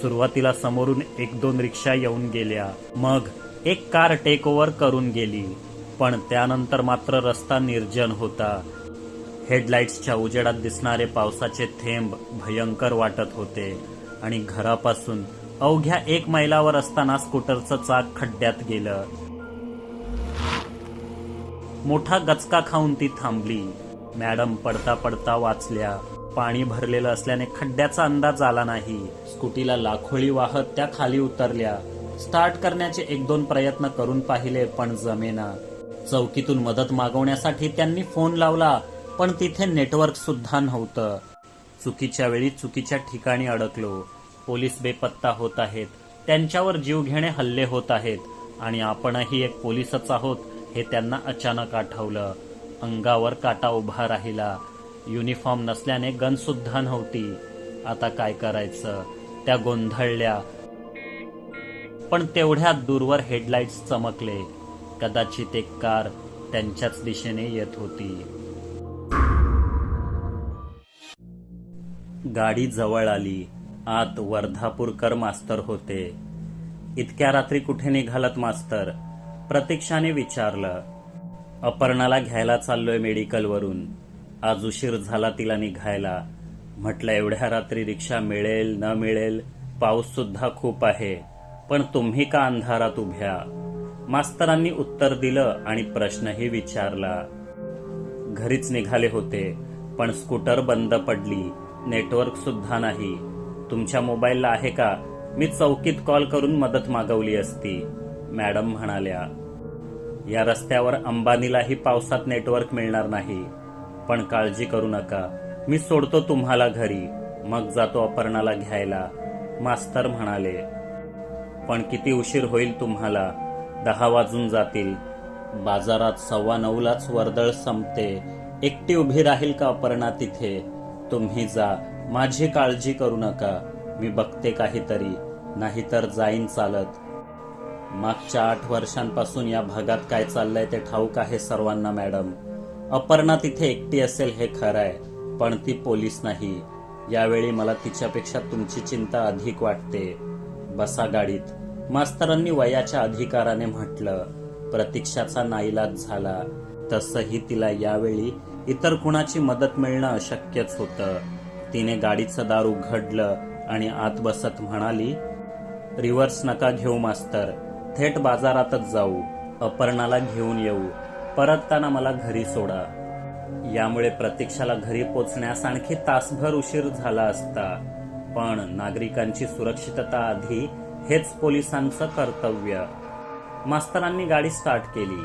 सुरुवातीला समोरून एक दोन रिक्षा येऊन गेल्या. मग एक कार टेक ओव्हर करून गेली. पण त्यानंतर मात्र रस्ता निर्जन होता. हेडलाईट्सच्या उजेडात दिसणारे पावसाचे थेंब भयंकर वाटत होते. आणि घरापासून अवघ्या एक मैलावर असताना स्कूटरचं चाक खड्ड्यात गेलं. मोठा गचका खाऊन ती थांबली. मॅडम पडता पडता वाचल्या. पाणी भरलेलं असल्याने खड्ड्याचा अंदाज आला नाही. स्कूटीला लाखोळी वाहत त्या खाली उतरल्या. स्टार्ट करण्याचे एक दोन प्रयत्न करून पाहिले पण जमेना. चौकीतून मदत मागवण्यासाठी त्यांनी फोन लावला पण तिथे नेटवर्क सुद्धा नव्हतं. चुकीच्या वेळी चुकीच्या ठिकाणी अडकलो. पोलीस बेपत्ता होत आहेत. त्यांच्यावर जीवघेणे हल्ले होत आहेत. आणि आपणही एक पोलीसच आहोत हे त्यांना अचानक आठवलं. अंगावर काटा उभा राहिला. युनिफॉर्म नसल्याने गन सुद्धा नव्हती. आता काय करायचं? त्या गोंधळल्या. पण तेवढ्यात दूरवर हेडलाईट्स चमकले. कदाचित एक कार त्यांच्याच दिशेने येत होती. गाडी जवळ आली. आत वर्धापूरकर मास्तर होते. इतक्या रात्री कुठे निघालत मास्तर? प्रतीक्षाने विचारलं. अपर्णाला घ्यायला चाललोय मेडिकलवरून. आज उशीर झाला तिला निघायला. म्हटलं एवढ्या रात्री रिक्षा मिळेल न मिळेल पाऊस सुद्धा खूप आहे पण तुम्ही का अंधारात उभ्या? मास्तरांनी उत्तर दिलं आणि प्रश्नही विचारला. घरीच निघाले होते पण स्कूटर बंद पडली नेटवर्क सुद्धा नाही. तुमच्या मोबाईलला आहे का? मी चौकीत कॉल करून मदत मागवली असती मॅडम म्हणाल्या. या रस्त्यावर अंबानीलाही पावसात नेटवर्क मिळणार नाही. पण काळजी करू नका. मी सोडतो तुम्हाला घरी. मग जातो अपर्णाला घ्यायला. मास्तर म्हणाले पण किती उशीर होईल तुम्हाला? दहा वाजून जातील. बाजारात सव्वा नऊलाच वर्दळ संपते. एकटी उभी राहील का अपर्णा तिथे? तुम्ही जा. माझी काळजी करू नका. मी बघते काहीतरी. नाहीतर जाईन चालत. मागच्या आठ वर्षांपासून या भागात काय चाललंय ते ठाऊक आहे सर्वांना मॅडम. अपर्णा तिथे एकटी असेल हे खरं आहे पण ती पोलीस नाही. यावेळी मला तिच्यापेक्षा तुमची चिंता अधिक वाटते. बसा गाडीत. मास्तरांनी वयाच्या अधिकाराने म्हटलं प्रतीक्षाचा नाईलाज झाला. तसही तिला यावेळी इतर कुणाची मदत मिळणं अशक्यच होतं. तिने गाडीचं दार उघडलं आणि आत बसत म्हणाली रिव्हर्स नका घेऊ मास्तर. थेट बाजारातच जाऊ. अपर्णाला घेऊन येऊ. परतताना मला घरी सोडा. यामुळे प्रतीक्षाला घरी पोचण्यास आणखी तासभर उशीर झाला असता. पण नागरिकांची सुरक्षितता आधी हेच पोलिसांचं कर्तव्य. मास्तरांनी गाडी स्टार्ट केली.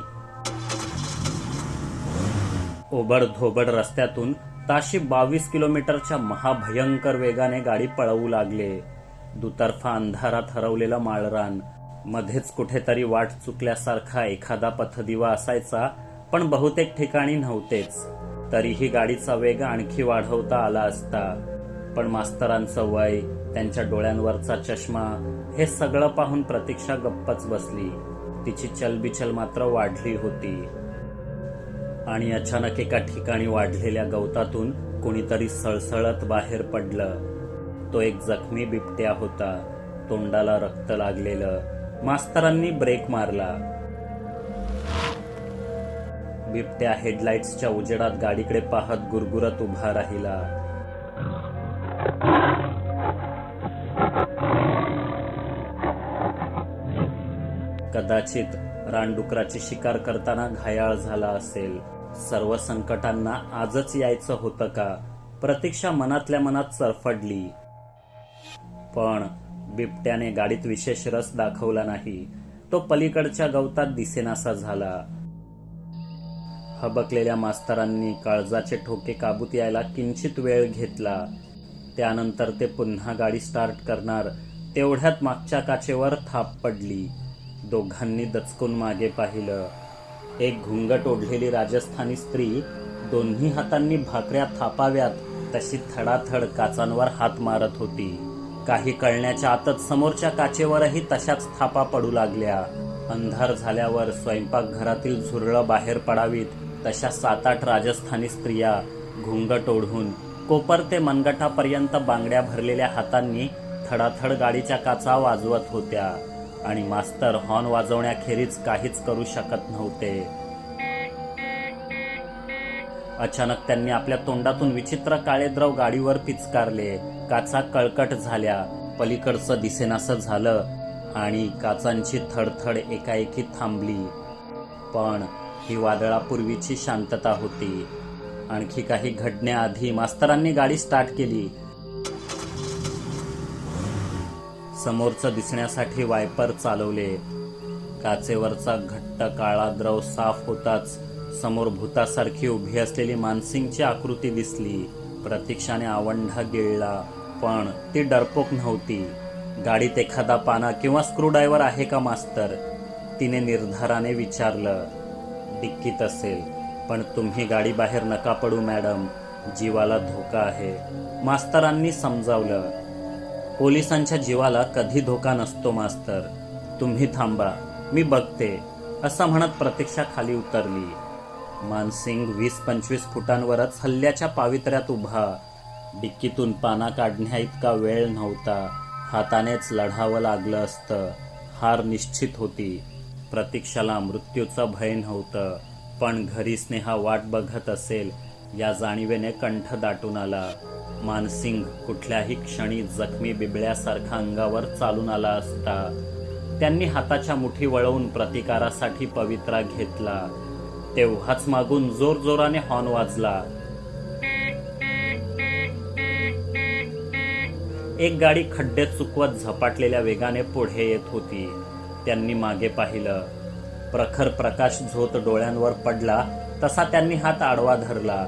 ओबड धोबड रस्त्यातून ताशी बावीस किलोमीटरच्या महाभयंकर वेगाने गाडी पळवू लागले. दुतर्फा अंधारात हरवलेलं माळरान मध्येच कुठेतरी वाट चुकल्यासारखा एखादा पथदिवा असायचा पण बहुतेक ठिकाणी नव्हतेच. तरीही गाडीचा वेग आणखी वाढवता आला असता. पण मास्तरांचं वय त्यांच्या डोळ्यांवरचा चष्मा हे सगळं पाहून प्रतीक्षा गप्पच बसली. तिची चलबिचल मात्र वाढली होती. आणि अचानक एका ठिकाणी वाढलेल्या गवतातून कोणीतरी सळसळत बाहेर पडलं. तो एक जखमी बिबट्या होता. तोंडाला रक्त लागलेलं. मास्तरांनी ब्रेक मारला. बिबट्या हेडलाईट्सच्या उजेडात गाडीकडे पाहत गुरगुरत उभा राहिला. कदाचित रानडुकराची शिकार करताना घायाळ झाला असेल. सर्व संकटांना आजच यायचं होतं का? प्रतीक्षा मनातल्या मनात सरफडली. पण बिबट्याने गाडीत विशेष रस दाखवला नाही. तो पलीकडच्या गवतात दिसेनासा झाला. हबकलेल्या मास्तरांनी काळजाचे ठोके काबूत यायला किंचित वेळ घेतला. त्यानंतर ते पुन्हा गाडी स्टार्ट करणार तेवढ्यात मागच्या काचेवर थाप पडली. दोघांनी दचकून मागे पाहिलं. एक घुंगट ओढलेली राजस्थानी स्त्री दोन्ही हातांनी भाकऱ्या थापाव्यात तशी थडाथड काचांवर हात मारत होती. काही कळण्याच्या आतच समोरच्या काचेवरही तशाच थापा पडू लागल्या. अंधार झाल्यावर स्वयंपाकघरातील झुरळं बाहेर पडावीत तशा सात आठ राजस्थानी स्त्रिया घुंगट ओढून कोपर ते मनगटापर्यंत बांगड्या भरलेल्या हातांनी थडाथड गाडीच्या काचा वाजवत होत्या. आणि मास्तर हॉर्न वाजवण्याखेरीज काहीच करू शकत नव्हते. अचानक त्यांनी आपल्या तोंडातून विचित्र काळे द्रव गाडीवर पिचकारले. काचा कळकट झाल्या. पलीकडचं दिसेनासं झालं आणि काचांची थडथड एकाएकी थांबली. पण ही वादळापूर्वीची शांतता होती. आणखी काही घडण्याआधी मास्तरांनी गाडी स्टार्ट केली. समोरचं दिसण्यासाठी वायपर चालवले. काचेवरचा घट्ट काळा द्रव साफ होताच समोर भूतासारखी उभी असलेली मानसिंगची आकृती दिसली. प्रतीक्षाने आवंढा गिळला पण ती डरपोक नव्हती. गाडीत एखादा पाना किंवा स्क्रूड्रायव्हर आहे का मास्तर? तिने निर्धाराने विचारलं. डिक्कीत असेल पण तुम्ही गाडी बाहेर नका पडू मॅडम. जीवाला धोका आहे. मास्तरांनी समजावलं. पोलिसांच्या जीवाला कधी धोका नसतो मास्तर. तुम्ही थांबा मी बघते असं म्हणत प्रतीक्षा खाली उतरली. मानसिंग वीस पंचवीस फुटांवरच हल्ल्याच्या पावित्र्यात उभा. डिक्कीतून पाना काढण्या इतका वेळ नव्हता. हातानेच लढावं लागलं असतं. हार निश्चित होती. प्रतीक्षाला मृत्यूचं भय नव्हतं. पण घरी स्नेहा वाट बघत असेल या जाणीवेने कंठ दाटून आला. मानसिंग कुठल्याही क्षणी जखमी बिबळ्यासारखा अंगावर चालून आला असता. त्यांनी हाताच्या मुठी वळवून प्रतिकारासाठी पवित्रा घेतला. तेव्हाच मागून जोरजोराने हॉर्न वाजला. एक गाडी खड्ड्यात चुकवत झपाटलेल्या वेगाने पुढे येत होती. त्यांनी मागे पाहिलं. प्रखर प्रकाश झोत डोळ्यांवर पडला तसा त्यांनी हात आडवा धरला.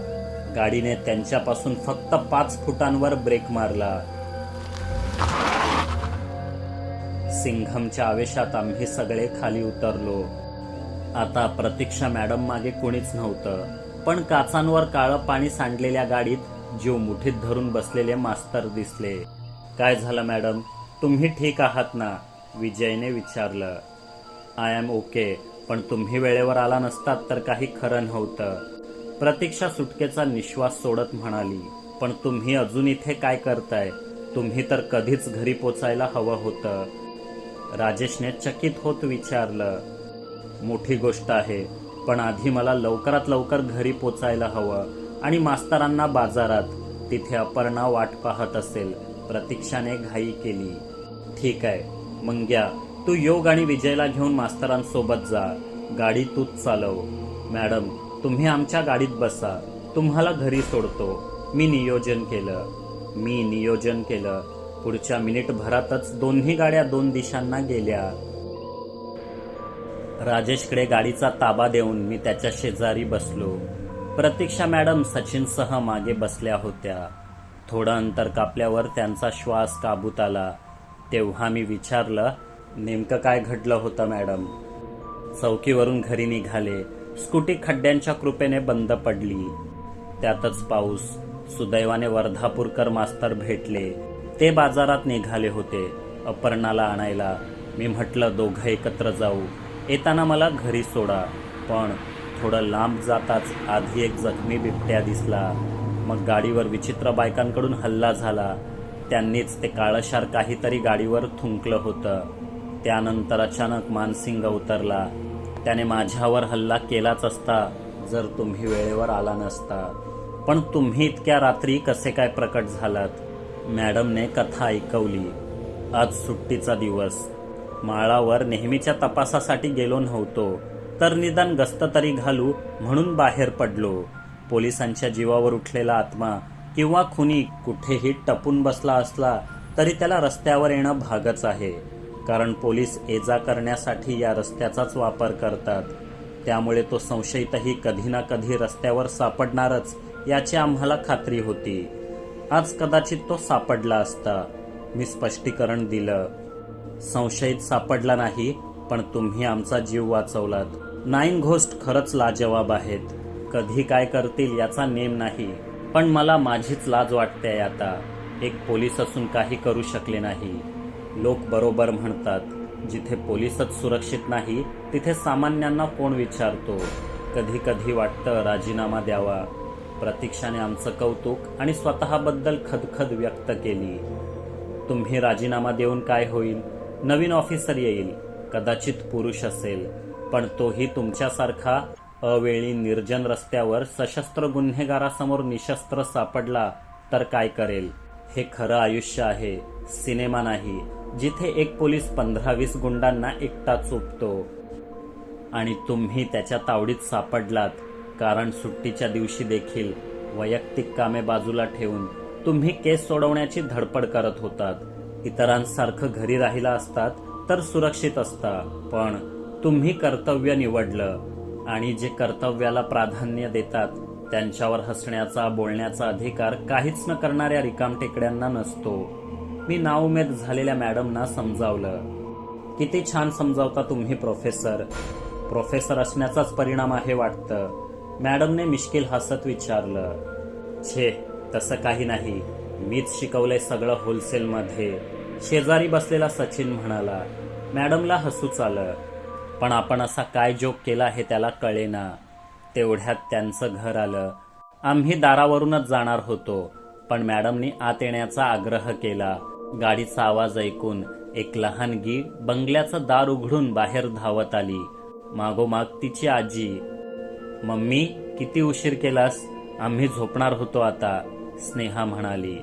गाडीने त्यांच्यापासून फक्त पाच फुटांवर ब्रेक मारला. सिंघमच्या आवेशात आम्ही सगळे खाली उतरलो. आता प्रतीक्षा मॅडम मागे कोणीच नव्हतं. पण काचांवर काळं पाणी सांडलेल्या गाडीत जीव मुठीत धरून बसलेले मास्तर दिसले. काय झालं मॅडम? तुम्ही ठीक आहात ना? विजयने विचारलं. आय एम ओके पण तुम्ही वेळेवर आला नसतात तर काही खरं नव्हतं. प्रतीक्षा सुटकेचा निश्वास सोडत म्हणाली. पण तुम्ही अजून इथे काय करताय? तुम्ही तर कधीच घरी पोचायला हवं होतं. राजेशने चकित होत विचारलं. मोठी गोष्ट आहे. पण आधी मला लवकरात लवकर घरी पोचायला हवं आणि मास्तरांना बाजारात. तिथे अपर्णा वाट पाहत असेल. प्रतीक्षाने घाई केली. ठीक आहे. मग घ्या तू योग आणि विजयला घेऊन मास्तरांसोबत जा. गाडी तूच चालव. मॅडम तुम्ही आमच्या गाडीत बसा. तुम्हाला घरी सोडतो. मी नियोजन केलं. मी नियोजन केलं. पुढच्या मिनिटभरातच दोन्ही गाड्या दोन दिशांना गेल्या. राजेशकडे गाडीचा ताबा देऊन मी त्याच्या शेजारी बसलो. प्रतीक्षा मॅडम सचिनसह मागे बसल्या होत्या. थोडं अंतर कापल्यावर त्यांचा श्वास काबूत आला. तेव्हा मी विचारलं नेमकं काय घडलं होतं मॅडम? चौकीवरून घरी निघाले. स्कूटी खड्ड्यांच्या कृपेने बंद पडली. त्यातच पाऊस सुदैवाने वर्धापूरकर मास्तर भेटले. ते बाजारात निघाले होते अपर्णाला आणायला. मी म्हटलं दोघं एकत्र जाऊ. येताना मला घरी सोडा पण थोडं लांब जाताच आधी एक जखमी बिबट्या दिसला. मग गाडीवर विचित्र बायकांकडून हल्ला झाला. त्यांनीच ते काळशार काहीतरी गाडीवर थुंकलं होतं. त्यानंतर अचानक मानसिंग उतरला. त्याने माझ्यावर हल्ला केलाच असता जर तुम्ही वेळेवर आला नसता. पण तुम्ही इतक्या रात्री कसे काय प्रकट झालात? मॅडमने कथा ऐकवली. आज सुट्टीचा दिवस. माळावर नेहमीच्या तपासासाठी गेलो नव्हतो. तर निदान गस्त तरी घालू म्हणून बाहेर पडलो. पोलिसांच्या जीवावर उठलेला आत्मा किंवा खुनी कुठेही टपून बसला असला तरी त्याला रस्त्यावर येणं भागच आहे. कारण पोलीस एजा करण्यासाठी या रस्त्याचाच वापर करतात. त्यामुळे तो संशयितही कधी ना कधी रस्त्यावर सापडणारच याची आम्हाला खात्री होती. आज कदाचित तो सापडला असता. मी स्पष्टीकरण दिलं. संशयित सापडला नाही पण तुम्ही आमचा जीव वाचवलात. नाईन घोस्ट खरंच लाजवाब आहेत. कधी काय करतील याचा नेम नाही. पण मला माझीच लाज वाटते आता. एक पोलीस असून काही करू शकले नाही. लोक बरोबर म्हणतात जिथे पोलीसच सुरक्षित नाही तिथे सामान्यांना कोण विचारतो? कधी कधी वाटतं राजीनामा द्यावा. प्रतीक्षाने आमचं कौतुक आणि स्वतःबद्दल खदखद व्यक्त केली. तुम्ही राजीनामा देऊन काय होईल? नवीन ऑफिसर येईल. कदाचित पुरुष असेल. पण तोही तुमच्यासारखा अवेळी निर्जन रस्त्यावर सशस्त्र गुन्हेगारासमोर निशस्त्र सापडला तर काय करेल? हे खरं आयुष्य आहे. सिनेमा नाही. जिथे एक पोलीस पंधरा वीस गुंडांना एकटा चोपतो. आणि तुम्ही त्याच्या तावडीत सापडलात. कारण सुट्टीच्या दिवशी देखील वैयक्तिक कामे बाजूला ठेवून तुम्ही केस सोडवण्याची धडपड करत होतात. इतरांसारखं घरी राहिला असतात तर सुरक्षित असता. पण तुम्ही कर्तव्य निवडलं आणि जे कर्तव्याला प्राधान्य देतात त्यांच्यावर हसण्याचा बोलण्याचा अधिकार काहीच न करणाऱ्या रिकाम टेकड्यांना नसतो. मी नाउमेद झालेल्या मॅडमना समजावलं. किती छान समजावता तुम्ही प्रोफेसर. प्रोफेसर असण्याचाच परिणाम आहे वाटतं. मॅडमने मिश्किल हसत विचारलं. छे तसं काही नाही. मीच शिकवलंय सगळं होलसेलमध्ये. शेजारी बसलेला सचिन म्हणाला मॅडमला हसूच आलं पण आपण असा काय जोक केला हे त्याला कळेना. तेवढ्यात त्यांचं घर आलं. आम्ही दारावरूनच जाणार होतो पण मॅडमनी आत येण्याचा आग्रह केला. गाडीचा आवाज ऐकून एक लहानगी बंगल्याचं दार उघडून बाहेर धावत आली. मागोमाग तिची आजी मम्मी किती उशीर केलास? आम्ही झोपणार होतो आता. स्नेहा म्हणाली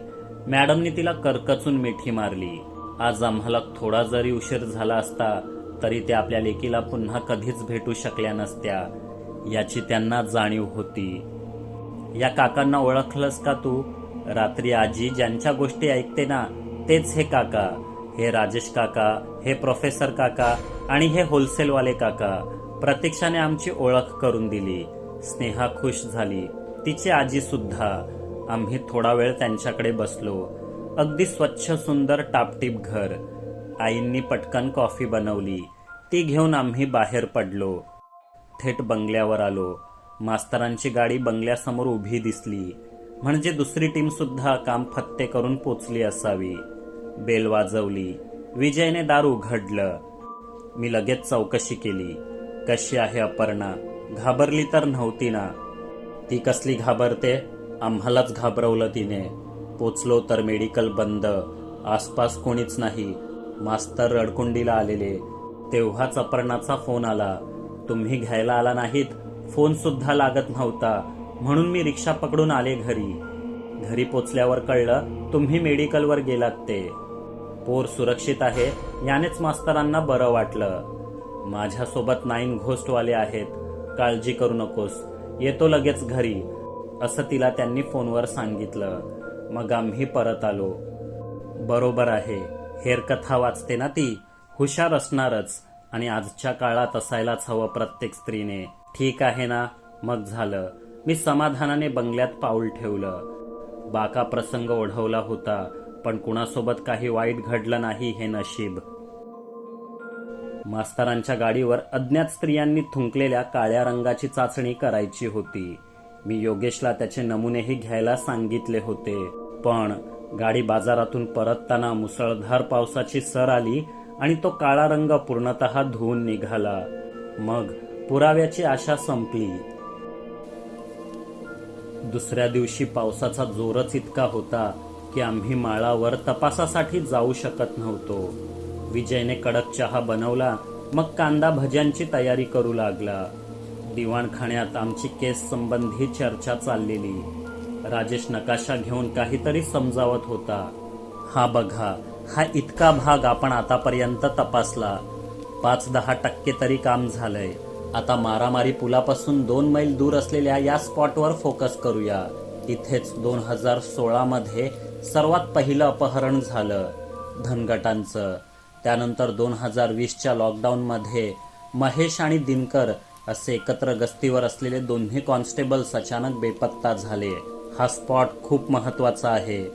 मॅडमनी तिला करकचून मिठी मारली. आज आम्हाला थोडा जरी उशीर झाला असता तरी त्या आपल्या लेकीला पुन्हा कधीच भेटू शकल्या नसत्या. याची त्यांना जाणीव होती. या काकांना ओळखलंस का तू? रात्री आजी ज्यांच्या गोष्टी ऐकते ना तेच हे काका. हे राजेश काका हे प्रोफेसर काका आणि हे होलसेलवाले काका. प्रतीक्षाने आमची ओळख करून दिली. स्नेहा खुश झाली. तिची आजी सुद्धा. आम्ही थोडा वेळ त्यांच्याकडे बसलो. अगदी स्वच्छ सुंदर टापटीप घर. आईंनी पटकन कॉफी बनवली. ती घेऊन आम्ही बाहेर पडलो. थेट बंगल्यावर आलो. मास्तरांची गाडी बंगल्यासमोर उभी दिसली. म्हणजे दुसरी टीम सुद्धा काम फत्ते करून पोचली असावी. बेल वाजवली. विजयने दार उघडलं. मी लगेच चौकशी केली. कशी आहे अपर्णा? घाबरली तर नव्हती ना? ती कसली घाबरते? आम्हालाच घाबरवलं तिने. पोचलो तर मेडिकल बंद. आसपास कोणीच नाही. मास्तर रडकुंडीला आलेले. तेव्हाच अपर्णाचा फोन आला. तुम्ही घ्यायला आला नाहीत. फोन सुद्धा लागत नव्हता. म्हणून मी रिक्षा पकडून आले घरी. घरी पोचल्यावर कळलं तुम्ही मेडिकलवर गेलात ते. पोर सुरक्षित आहे. यानेच मास्तरांना बरं वाटलं. माझ्यासोबत नाईन घोस्टवाले आहेत. काळजी करू नकोस. येतो लगेच घरी. असं तिला त्यांनी फोनवर सांगितलं. मग आम्ही परत आलो. बरोबर आहे हेरकथा वाचते ना ती? हुशार असणारच आणि आजच्या काळात असायलाच हवं प्रत्येक स्त्रीने. ठीक आहे ना? मग झालं. मी समाधानाने बंगल्यात पाऊल ठेवलं. बाका प्रसंग ओढवला होता पण कुणासोबत काही वाईट घडलं नाही हे नशीब. मास्तरांच्या गाडीवर अज्ञात स्त्रियांनी थुंकलेल्या काळ्या रंगाची चाचणी करायची होती. मी योगेशला त्याचे नमुनेही घ्यायला सांगितले होते. पण गाडी बाजारातून परतताना मुसळधार पावसाची सर आली आणि तो काळा रंग पूर्णतः धुवून निघाला. मग पुराव्याची आशा संपली. दुसऱ्या दिवशी पावसाचा जोरच इतका होता की आम्ही माळावर तपासासाठी जाऊ शकत नव्हतो. विजयने कडक चहा बनवला मग कांदा भज्यांची तयारी करू लागला. दिवाणखाण्यात आमची केस संबंधी चर्चा चाललेली. राजेश नकाशा घेऊन काहीतरी समजावत होता. हा बघा हा इतका भाग आपण आतापर्यंत तपासला. पाच दहा टक्के तरी काम झालंय. आता मारामारी पुलापासून दोन मैल दूर असलेल्या या स्पॉटवर फोकस करूया. इथेच दोन हजार सोळामध्ये सर्वात पहिलं अपहरण झालं धनगटांचं. त्यानंतर दोन हजार वीसच्या लॉकडाऊनमध्ये महेश आणि दिनकर असे एकत्र गस्तीवर असलेले दोन्ही कॉन्स्टेबल्स अचानक बेपत्ता झाले. हा स्पॉट खूप महत्त्वाचा आहे.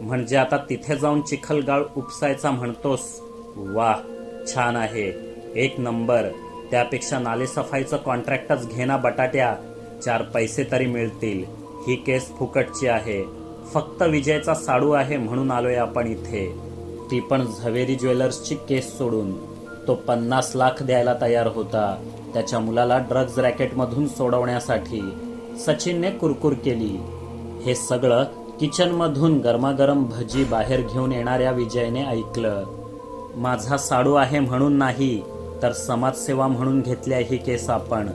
म्हणजे आता तिथे जाऊन चिखलगाळ उपसायचा म्हणतोस? वा छान आहे. एक नंबर. त्यापेक्षा नालेसफाईचं कॉन्ट्रॅक्टच घेना बटाट्या. चार पैसे तरी मिळतील. ही केस फुकटची आहे. फक्त विजयचा साडू आहे म्हणून आलोय आपण इथे. ती पण झवेरी ज्वेलर्सची केस सोडून. तो पन्नास लाख द्यायला तयार होता. त्याच्या मुलाला ड्रग्ज रॅकेटमधून सोडवण्यासाठी सचिनने कुरकुर केली. हे सगळं किचनमधून गरमागरम भजी बाहेर घेऊन येणाऱ्या विजयने ऐकलं. माझा साडू आहे म्हणून नाही तर समाजसेवा म्हणून घेतल्या ही केस आपण.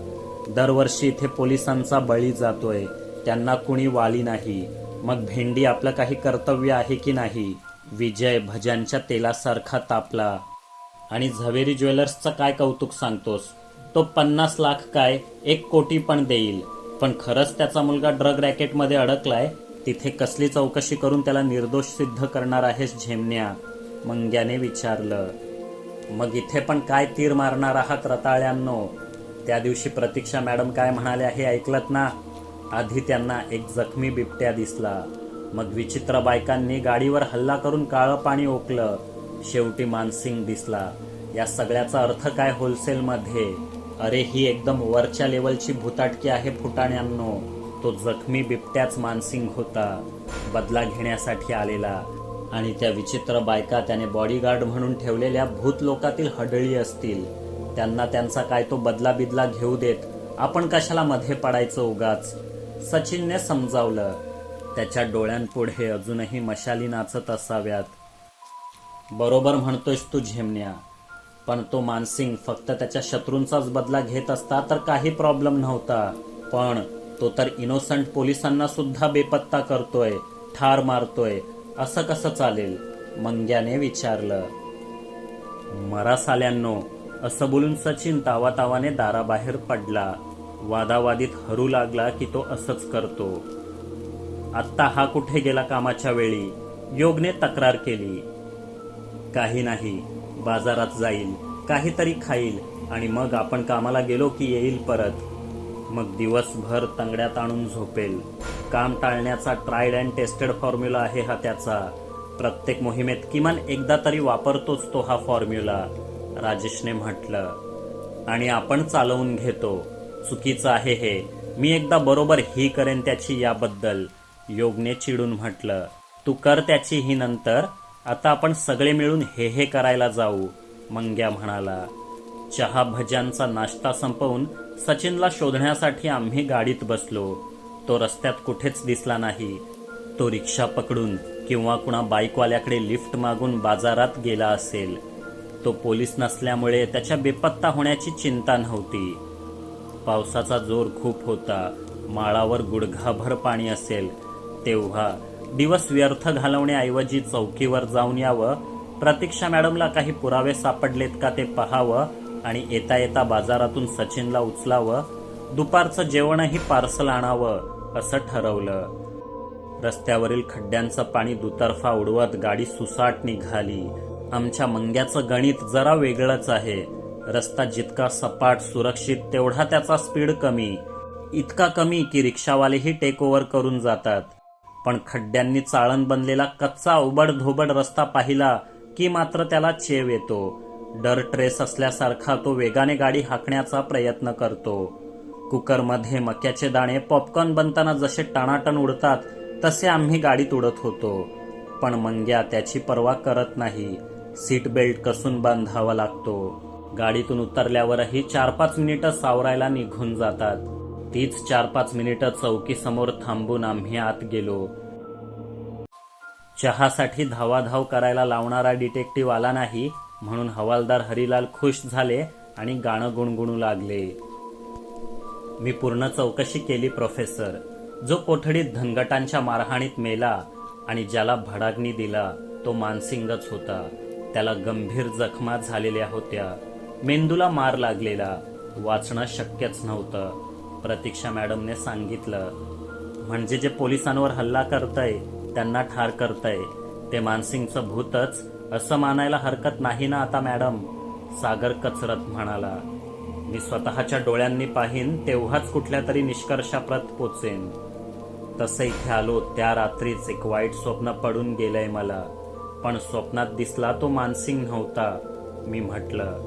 दरवर्षी इथे पोलिसांचा बळी जातोय त्यांना कुणी वाली नाही. मग भेंडी आपलं काही कर्तव्य आहे की नाही? विजय भज्यांच्या तेलासारखा तापला. आणि झवेरी ज्वेलर्सचं काय कौतुक सांगतोस? तो पन्नास लाख काय एक कोटी पण देईल. पण खरंच त्याचा मुलगा ड्रग रॅकेटमध्ये अडकलाय तिथे कसली चौकशी करून त्याला निर्दोष सिद्ध करणार आहेस झेमण्या? मंग्याने विचारलं. मग इथे पण काय तीर मारणार आहात रताळ्यांनो? त्या दिवशी प्रतीक्षा मॅडम काय म्हणाल्या हे ऐकलत ना? आधी त्यांना एक जखमी बिबट्या दिसला. मग विचित्र बायकांनी गाडीवर हल्ला करून काळं पाणी ओकलं. शेवटी मानसिंग दिसला. या सगळ्याचा अर्थ काय होलसेलमध्ये? अरे ही एकदम वरच्या लेवलची भूताटकी आहे फुटाण्यांनो. तो जखमी बिबट्याच मानसिंग होता बदला घेण्यासाठी आलेला. आणि त्या विचित्र बायका त्याने बॉडीगार्ड म्हणून ठेवलेल्या भूत लोकातील हडळी असतील. त्यांना त्यांचा काय तो बदला बिदला घेऊ देत आपण कशाला मध्ये पडायचं उगाच? सचिनने समजावलं त्याच्या डोळ्यांपुढे अजूनही मशाली नाचत असाव्यात बरोबर म्हणतोयस तू झेमण्या पण तो मानसिंग फक्त त्याच्या शत्रूंचाच बदला घेत असता तर काही प्रॉब्लेम नव्हता. पण तो तर इनोसंट पोलिसांना सुद्धा बेपत्ता करतोय ठार मारतोय असं कसं चालेल? मंग्याने विचारलं. मरासाल्यांनो असं बोलून सचिन तावातावाने दाराबाहेर पडला. वादावादीत हरू लागला की तो असंच करतो. आत्ता हा कुठे गेला कामाच्या वेळी? योगने तक्रार केली. काही नाही. बाजारात जाईल काहीतरी खाईल आणि मग आपण कामाला गेलो की येईल परत. मग दिवसभर तंगड्यात आणून झोपेल. काम टाळण्याचा ट्रायड अँड टेस्टेड फॉर्म्युला आहे हा त्याचा. प्रत्येक मोहिमेत किमान एकदा तरी वापरतोच तो हा फॉर्म्युला राजेशने म्हटलं. आणि आपण चालवून घेतो. चुकीचं आहे हे. मी एकदा बरोबर ही करेन त्याची याबद्दल योगने चिडून म्हटलं. तू कर त्याची ही नंतर आता आपण सगळे मिळून हे हे करायला जाऊ मंग्या म्हणाला. चहा भज्यांचा नाश्ता संपवून सचिनला शोधण्यासाठी आम्ही गाडीत बसलो. तो रस्त्यात कुठेच दिसला नाही. तो रिक्षा पकडून किंवा कुणा बाईकवाल्याकडे लिफ्ट मागून बाजारात गेला असेल. तो पोलीस नसल्यामुळे त्याच्या बेपत्ता होण्याची चिंता नव्हती. पावसाचा जोर खूप होता. माळावर गुडघाभर पाणी असेल. तेव्हा दिवस व्यर्थ घालवण्याऐवजी चौकीवर जाऊन यावं. प्रतीक्षा मॅडमला काही पुरावे सापडलेत का ते पहावं आणि येता येता बाजारातून सचिनला उचलावं. दुपारचं जेवणही पार्सल आणावं असं ठरवलं. रस्त्यावरील खड्ड्यांचं पाणी दुतर्फा उडवत गाडी सुसाट निघाली. आमच्या मंग्याचं गणित जरा वेगळंच आहे. रस्ता जितका सपाट सुरक्षित तेवढा त्याचा स्पीड कमी. इतका कमी की रिक्षावालेही टेक ओव्हर करून जातात. पण खड्ड्यांनी चाळण बनलेला कच्चा उबड धोबड रस्ता पाहिला की मात्र त्याला चेव येतो. डर ट्रेस असल्यासारखा तो वेगाने गाडी हाकण्याचा प्रयत्न करतो. कुकरमध्ये मक्याचे दाणे पॉपकॉर्न बनताना जसे टणाटण उडतात तसे आम्ही गाडीत उडत होतो. पण मंग्या त्याची पर्वा करत नाही. सीट बेल्ट कसून बांधावा लागतो. गाडीतून उतरल्यावरही चार पाच मिनिटं सावरायला निघून जातात. तीच चार पाच मिनिटं चौकीसमोर थांबून आम्ही आत गेलो. चहासाठी धावाधाव करायला लावणारा डिटेक्टिव्ह आला नाही म्हणून हवालदार हरिलाल खुश झाले आणि गाणं गुणगुणू लागले. मी पूर्ण चौकशी केली प्रोफेसर. जो कोठडीत धनगटांच्या मारहाणीत मेला आणि ज्याला भडाग्नी दिला तो मानसिंगच होता. त्याला गंभीर जखमा झालेल्या होत्या. मेंदूला मार लागलेला. वाचणं शक्यच नव्हतं. प्रतीक्षा मॅडमने सांगितलं. म्हणजे जे पोलिसांवर हल्ला करतय त्यांना ठार करतय. ते मानसिंगचं भूतच. असं मानायला हरकत नाही ना आता मॅडम सागर कचरत म्हणाला. मी स्वतःच्या डोळ्यांनी पाहीन तेव्हाच कुठल्या तरी निष्कर्षाप्रत पोचेन. तसं इथे आलो त्या रात्रीच एक वाईट स्वप्न पडून गेलंय मला. पण स्वप्नात दिसला तो मानसिंग नव्हता मी म्हटलं.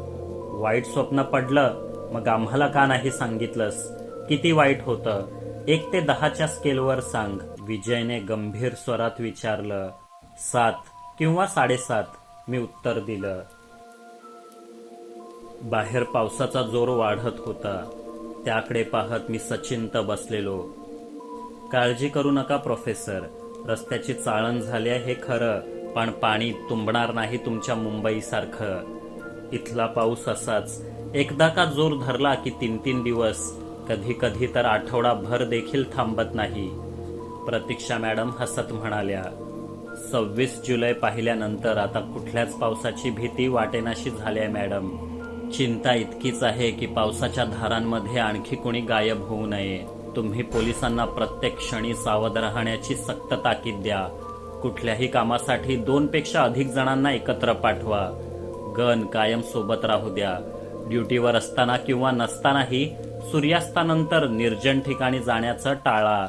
वाईट स्वप्न पडलं मग आम्हाला का नाही सांगितलंस? किती वाईट होतं? एक ते दहाच्या स्केलवर सांग. विजयने गंभीर स्वरात विचारलं सात किंवा साडेसात? मी उत्तर दिलं. बाहेर पावसाचा जोर वाढत होता. त्याकडे पाहत मी सचिंत बसलेलो. काळजी करू नका प्रोफेसर. रस्त्याची चाळण झाली आहे हे खरं पण पाणी तुंबणार नाही तुमच्या मुंबईसारखं. इथला पाऊस असाच. एकदा का जोर धरला की तीन तीन दिवस? कधी कधी तर आठवडाभर देखील थांबत नाही. प्रतीक्षा मॅडम हसत म्हणाल्या सव्वीस जुलै पाहिल्यानंतर आता कुठल्याच पावसाची भीती वाटेनाशी झाली आहे मॅडम. चिंता इतकीच आहे की पावसाच्या धारांमध्ये आणखी कोणी गायब होऊ नये. तुम्ही पोलिसांना प्रत्येक क्षणी सावध राहण्याची सक्त ताकीद द्या. कुठल्याही कामासाठी दोनपेक्षा अधिक जणांना एकत्र पाठवा. गन कायम सोबत राहू द्या. ड्युटीवर असताना किंवा नसतानाही सूर्यास्तानंतर निर्जन ठिकाणी जाण्याचं टाळा.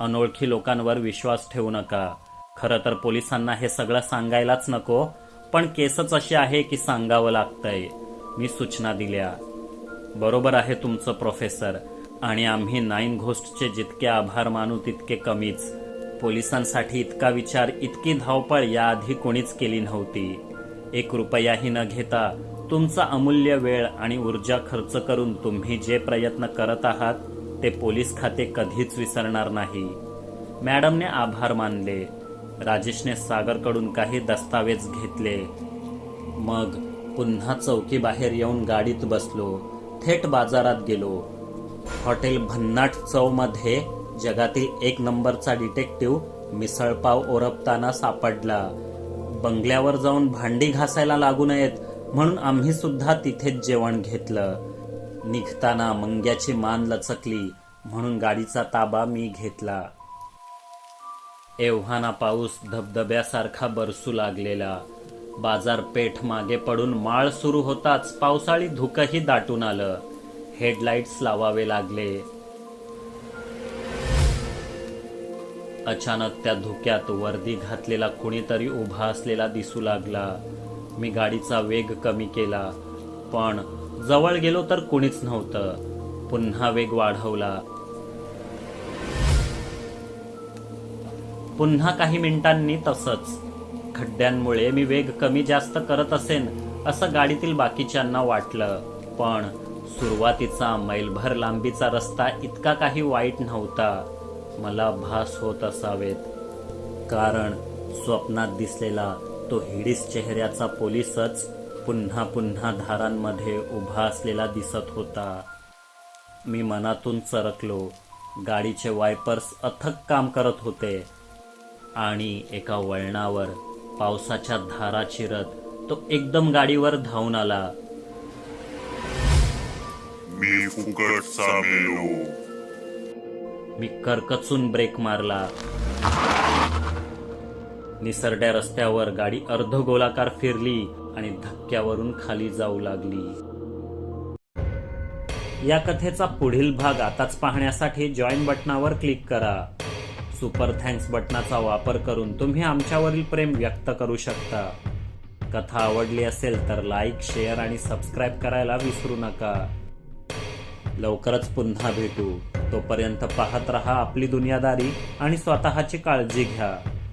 अनोळखी लोकांवर विश्वास ठेवू नका. खरं तर पोलिसांना हे सगळं सांगायलाच नको पण केसच अशी आहे की सांगावं लागतंय. मी सूचना दिल्या. बरोबर आहे तुमचं प्रोफेसर. आणि आम्ही नाईन घोस्टचे जितके आभार मानू तितके कमीच. पोलिसांसाठी इतका विचार इतकी धावपळ याआधी कोणीच केली नव्हती. एक रुपयाही न घेता तुमचा अमूल्य वेळ आणि ऊर्जा खर्च करून तुम्ही जे प्रयत्न करत आहात ते पोलीस खाते कधीच विसरणार नाही. मॅडमने आभार मानले. राजेशने सागरकडून काही दस्तावेज घेतले. मग पुन्हा चौकीबाहेर येऊन गाडीत बसलो. थेट बाजारात गेलो. हॉटेल भन्नाट चौमध्ये जगातील एक नंबरचा डिटेक्टिव्ह मिसळपाव ओरपताना सापडला. बंगल्यावर जाऊन भांडी घासायला लागू नयेत. म्हणून आम्ही सुद्धा तिथेच जेवण घेतलं. निघताना मंग्याची मान लचकली म्हणून गाडीचा ताबा मी घेतला. एव्हाना पाऊस धबधब्यासारखा बरसू लागलेला. बाजारपेठ मागे पडून माळ सुरू होताच पावसाळी धुकंही दाटून आलं. हेडलाईट्स लावावे लागले. अचानक त्या धुक्यात वर्दी घातलेला कुणीतरी उभा असलेला दिसू लागला. मी गाडीचा वेग कमी केला पण जवळ गेलो तर कुणीच नव्हतं. पुन्हा वेग वाढवला. पुन्हा काही मिनिटांनी तसंच. खड्ड्यांमुळे मी वेग कमी जास्त करत असेन असं गाडीतील बाकीच्यांना वाटलं. पण सुरुवातीचा मैलभर लांबीचा रस्ता इतका काही वाईट नव्हता. मला भास होत असावेत. कारण स्वप्नात दिसलेला तो हिडीस चेहऱ्याचा पोलीसच पुन्हा पुन्हा धारांमध्ये उभा असलेला दिसत होता. मी मनातून चरकलो. गाडीचे वायपर्स अथक काम करत होते आणि एका वळणावर पावसाच्या धारा चिरत तो एकदम गाडीवर धावून आला. मी मेलो. मी करकचून ब्रेक मारला. निसरड्या रस्त्यावर गाडी अर्धगोलाकार फिरली आणि धक्क्यावरून खाली जाऊ लागली. या कथेचा पुढील भाग आताच पाहण्यासाठी जॉईन बटनावर क्लिक करा. सुपर थँक्स बटनाचा वापर करून तुम्ही आमच्यावरील प्रेम व्यक्त करू शकता. कथा आवडली असेल तर लाईक शेअर आणि सबस्क्राईब करायला विसरू नका. लवकरच पुन्हा भेटू. तोपर्यंत पाहत रहा आपली दुनियादारी आणि स्वतःची काळजी घ्या.